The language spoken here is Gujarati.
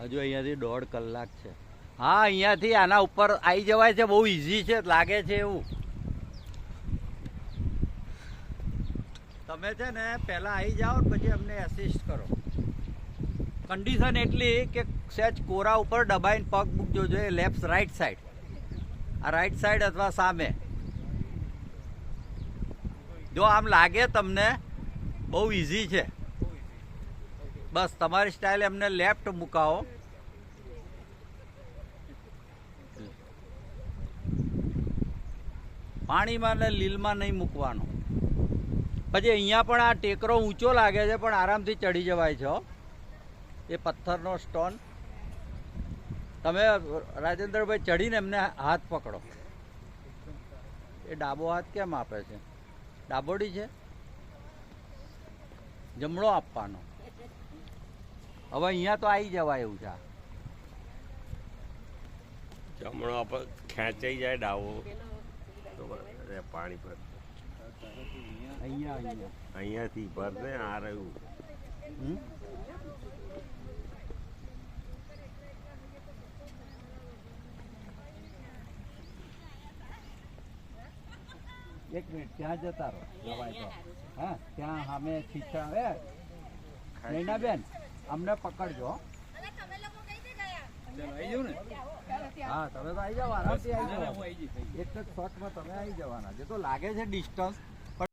હજુ અહીંયાથી દોઢ કલાક છે. હા, અહીંયાથી આના ઉપર આવી જવાય છે, બહુ ઇઝી છે, લાગે છે એવું. તમે છે ને પહેલા આવી જાઓ પછી અમને એસિસ્ટ કરો. કન્ડિશન એટલી કે સહેજ કોરા ઉપર દબાઈને પગ મૂકજો જોઈએ લેફ્ટ રાઈટ સાઈડ આ રાઈટ સાઈડ અથવા સામે. જો આમ લાગે તમને, બહુ ઇઝી છે. બસ, તમારી સ્ટાઇલ એમને લેફ્ટ મુકાવો. પાણીમાં ને લીલમાં નહીં મૂકવાનો. પછી અહીંયા પણ આ ટેકરો ઊંચો લાગે છે, પણ આરામથી ચડી જવાય છે એ પથ્થરનો સ્ટોન તમે રાજેન્દ્રભાઈ ચડીને એમને હાથ પકડો. એ ડાબો હાથ કેમ આપે છે? ડાબોડી છે? જમણો આપવાનો. હવે અહીંયા તો આવી જવાય એવું છે. જમણો આપણે ખેંચાઈ જાય ડાવો. પાણી પર અહીંયા અહીંયા. અહીંયાથી ભર ને આ રહ્યું. એક મિનિટ ત્યાં જતા રહો. જવાય તો. હા ત્યાં સામે ખીચા હે નૈનાબેન અમને પકડજો. હો. હા તમે તો આવી જવાના આરામથી આવી જાઓ. એક જ શોર્ટમાં તમે આવી જવાના. જે તો લાગે છે ડિસ્ટન્સ